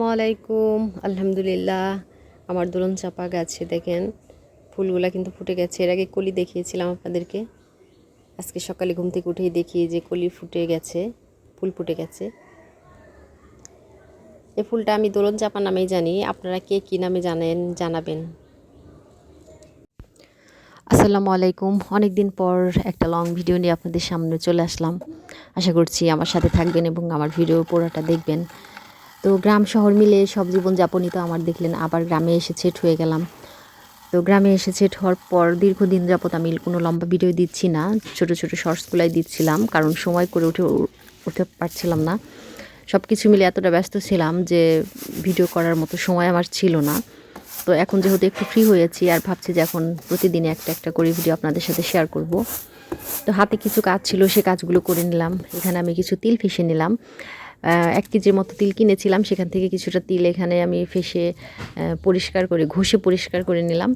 আসসালামু আলাইকুম আলহামদুলিল্লাহ, আমার দোলন চাপা গাছে, দেখেন। ফুলগুলা কিন্তু ফুটে গেছে। এর আগে কলি দেখিয়েছিলাম আপনাদেরকে। আজকে সকালে ঘুম থেকে উঠেই দেখি যে কলি ফুটে গেছে, ফুল ফুটে গেছে। এই ফুলটা আমি দোলন চাপা নামেই জানি। আপনারা কে কী নামে জানেন, জানাবেন। আসসালামু আলাইকুম অনেক দিন পর একটা লং ভিডিও নিয়ে আপনাদের সামনে চলে আসলাম। আশা করছি আমার সাথে থাকবেন এবং আমার ভিডিও পুরোটা দেখবেন। তো গ্রাম শহর মিলে সব জীবনযাপনই তো আমার দেখলেন, আবার গ্রামে এসে সেট হয়ে গেলাম। তো গ্রামে এসে সেট হওয়ার পর দীর্ঘদিন যাবত আমি কোনো লম্বা ভিডিও দিচ্ছি না, ছোট ছোট শর্টসগুলাই দিচ্ছিলাম, কারণ সময় করে উঠে উঠতে পারছিলাম না। সব কিছু মিলে এতটা ব্যস্ত ছিলাম যে ভিডিও করার মতো সময় আমার ছিল না। তো এখন যেহেতু একটু ফ্রি হয়েছি, আর ভাবছি যে এখন প্রতিদিনে একটা একটা করে ভিডিও আপনাদের সাথে শেয়ার করব। তো হাতে কিছু কাজ ছিল, সে কাজগুলো করে নিলাম। এখানে আমি কিছু তিল ফেসে নিলাম। এক কেজির মতো তিল কিনেছিলাম। সেখান থেকে কিছুটা তিল এখানে আমি ফেসে পরিষ্কার করে, ঘষে পরিষ্কার করে নিলাম।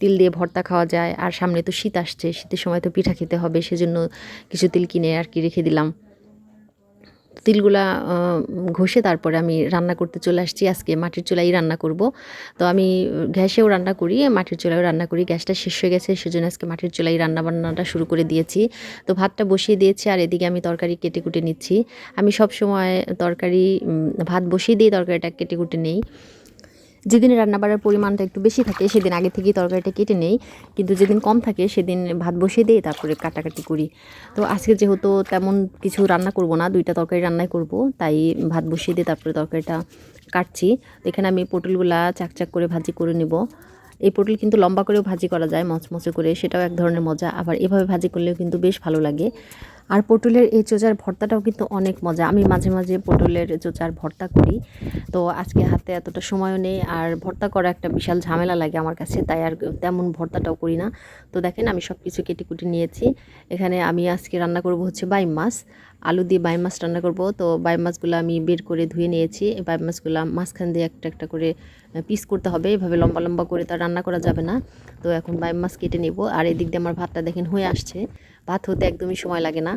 তিল দিয়ে ভর্তা খাওয়া যায়। আর সামনে তো শীত আসছে, শীতের সময় তো পিঠা খেতে হবে, সেজন্য কিছু তিল কিনে আর কি রেখে দিলাম। তিলগুলা ঘষে তারপরে আমি রান্না করতে চলে আসছি। আজকে মাটির চুলাই রান্না করব। তো আমি গ্যাসেও রান্না করি, মাটির চুলাইও রান্না করি। গ্যাসটা শেষ হয়ে গেছে, সেজন্য আজকে মাটির চুলাই রান্না বান্নাটা শুরু করে দিয়েছি। তো ভাতটা বসিয়ে দিয়েছি আর এদিকে আমি তরকারি কেটে কুটে নিচ্ছি। আমি সব সময় তরকারি ভাত বসিয়ে দিয়ে তরকারিটা কেটে কুটে নেই। যেদিন রান্না বাড়ার পরিমাণটা একটু বেশি থাকে, সেদিন আগে থেকেই তরকারিটা কেটে নেই। কিন্তু যেদিন কম থাকে, সেদিন ভাত বসিয়ে দিই তারপরে কাটাকাটি করি। তো আজকে যেহেতু তেমন কিছু রান্না করব না, দুইটা তরকারি রান্নাই করব, তাই ভাত বসিয়ে দিয়ে তারপরে তরকারিটা কাটছি। এখানে আমি পটলগুলা চাকচাক করে ভাজি করে নেব। এই পটল কিন্তু লম্বা করেও ভাজি করা যায়, মচমচে করে, সেটাও এক ধরনের মজা। আবার এভাবে ভাজি করলেও কিন্তু বেশ ভালো লাগে। আর পটলের এই চোচার ভর্তাটাও কিন্তু অনেক মজা। আমি মাঝে মাঝে পটলের চোচার ভর্তা করি। তো আজকে হাতে এতটা সময়ও নেই আর ভর্তা করা একটা বিশাল ঝামেলা লাগে আমার কাছে, তাই আর তেমন ভর্তাটাও করি না। তো দেখেন আমি সব কিছু কেটে কুটে নিয়েছি। এখানে আমি আজকে রান্না করব হচ্ছে বাই মাছ, আলু দিয়ে বাই মাছ রান্না করব। তো বাই মাছগুলো আমি বের করে ধুয়ে নিয়েছি। বাই মাছগুলো মাঝখান দিয়ে একটা একটা করে পিস করতে হবে। এভাবে লম্বা লম্বা করে তা রান্না করা যাবে না। তো এখন বাই মাছ কেটে নেব। আর এদিক দিয়ে আমার ভাতটা দেখেন হয়ে আসছে। ভাত হতে একদমই সময় লাগে না।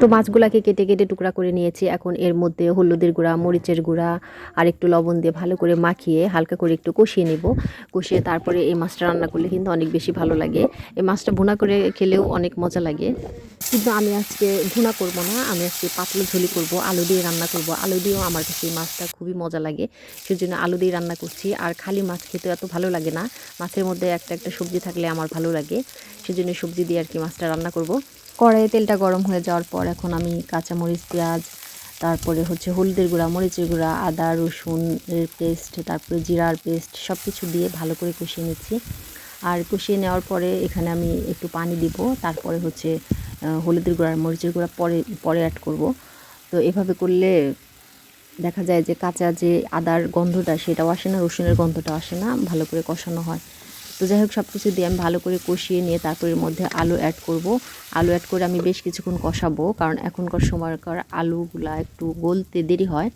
তো মাছগুলাকে কেটে কেটে টুকরা করে নিয়েছি। এখন এর মধ্যে হলুদের গুঁড়া, মরিচের গুঁড়া আর একটু লবণ দিয়ে ভালো করে মাখিয়ে হালকা করে একটু কষিয়ে নেব। কষিয়ে তারপরে এই মাছটা রান্না করলে কিন্তু অনেক বেশি ভালো লাগে। এই মাছটা ভুনা করে খেলেও অনেক মজা লাগে। কিন্তু আমি আজকে ভুনা করব না, আমি আজকে পাতলা ঝোলি করব, আলু দিয়ে রান্না করব। আলু দিয়েও আমার কাছে এই মাছটা খুবই মজা লাগে। সেজন্য আলু দিয়ে রান্না করছি। আর খালি মাছ খেতে এত ভালো লাগে না। মাছের মধ্যে একটা একটা সবজি থাকলে আমার ভালো লাগে। সেজন্য সবজি দিয়ে আর কি মাছটা রান্না করব। কড়াইয়ে তেলটা গরম হয়ে যাওয়ার পর এখন আমি কাঁচামরিচ, পেঁয়াজ, তারপরে হচ্ছে হলুদের গুঁড়া, মরিচের গুঁড়া, আদা রসুনের পেস্ট, তারপরে জিরার পেস্ট সব কিছু দিয়ে ভালো করে কষিয়ে নিচ্ছি। আর কষিয়ে নেওয়ার পরে এখানে আমি একটু পানি দিব, তারপরে হচ্ছে হলুদের গুঁড়া আর মরিচের গুঁড়া পরে পরে অ্যাড করব। তো এভাবে করলে দেখা যায় যে কাঁচা যে আদার গন্ধটা, সেটাও আসে না, রসুনের গন্ধটাও আসে না, ভালো করে কষানো হয়। তো যাই হোক সব কিছু দিয়ে আমি ভালো করে কষিয়ে নিয়ে তারপর এর মধ্যে আলু অ্যাড করব। আলু অ্যাড করে আমি বেশ কিছুক্ষণ কষাবো, কারণ এখনকার সময়কার আলুগুলা একটু গলতে দেরি হয়,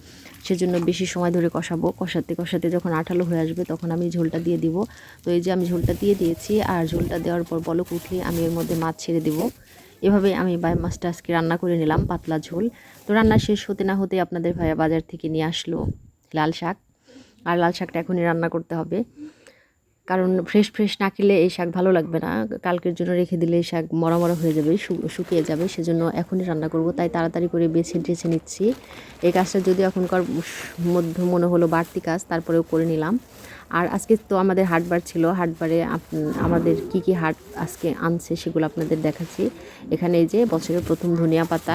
সেজন্য বেশি সময় ধরে কষাবো। কষাতে কষাতে যখন আঠালো হয়ে আসবে, তখন আমি ঝোলটা দিয়ে দিব। তো এই যে আমি ঝোলটা দিয়ে দিয়েছি, আর ঝোলটা দেওয়ার পর বলক উঠলে আমি এর মধ্যে মাছ ছেড়ে দেবো। এভাবে আমি বাই মাছটা আজকে রান্না করে নিলাম, পাতলা ঝোল। তো রান্না শেষ হতে না হতে আপনাদের ভাইয়া বাজার থেকে নিয়ে আসলো লাল শাক। আর লাল শাকটা এখনই রান্না করতে হবে। কারণ ফ্রেশ ফ্রেশ না খেলে এই শাক ভালো লাগবে না। কালকের জন্য রেখে দিলে এই শাক মরা মরা হয়ে যাবে শুকিয়ে যাবে, সেজন্য এখনই রান্না করব, তাই তাড়াতাড়ি করে বেছে, টেছে নিচ্ছি। এই কাজটা যদি এখনকার মধ্যে মনে হলো বাড়তি কাজ, তারপরেও করে নিলাম। আর আজকে তো আমাদের হাটবার ছিল হাটবারে আমাদের কি কি হাট আজকে আনছে সেগুলো আপনাদের দেখাচ্ছি। এখানে এই যে বছরের প্রথম ধনিয়া পাতা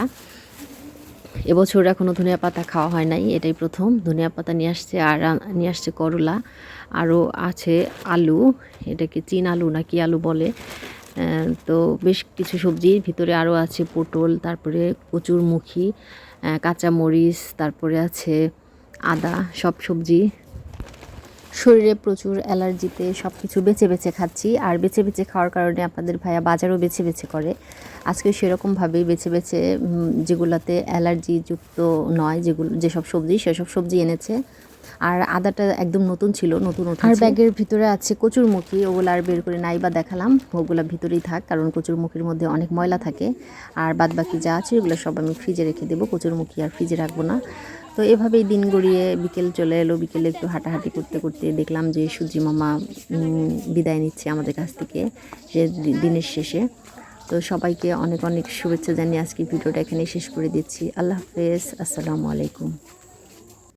এবছর এখনও ধনিয়া পাতা খাওয়া হয় নাই, এটাই প্রথম। ধনিয়া পাতা নিয়ে আসছে আর নিয়ে আসছে করলা, আরও আছে আলু, এটাকে চীন আলু না কি আলু বলে। তো বেশ কিছু সবজি, ভিতরে আরও আছে পটল, তারপরে কচুর মুখী কাঁচা মরিচ তারপরে আছে আদা, সব সবজি শরীরে প্রচুর অ্যালার্জিতে সব কিছু বেছে বেছে খাচ্ছি। আর বেছে বেছে খাওয়ার কারণে আপনাদের ভাইয়া বাজারও বেছে বেছে করে। আজকে সেরকমভাবেই বেছে বেছে যেগুলোতে অ্যালার্জিযুক্ত নয়, যেগুলো, যেসব সবজি, সেসব সবজি এনেছে। আর আদাটা একদম নতুন ছিল, নতুন আর ব্যাগের ভিতরে আছে কচুর কচুরমুখী, ওগুলো আর বের করে নাই বা দেখালাম। ওগুলো ভিতরেই থাক, কারণ কচুর কচুরমুখীর মধ্যে অনেক ময়লা থাকে। আর বাদ বাকি যা আছে, ওগুলো সব আমি ফ্রিজে রেখে দেবো। কচুর কচুরমুখী আর ফ্রিজে রাখব না। তো এভাবেই দিন গড়িয়ে বিকেল চলে এলো। বিকেলে একটু হাঁটাহাঁটি করতে করতে দেখলাম যে সুজি মামা বিদায় নিচ্ছে আমাদের কাছ থেকে যে দিনের শেষে। তো সবাইকে অনেক অনেক শুভেচ্ছা জানিয়ে আজকে ভিডিওটা এখানে শেষ করে দিচ্ছি। আল্লাহ হাফেজ। আসসালামু আলাইকুম।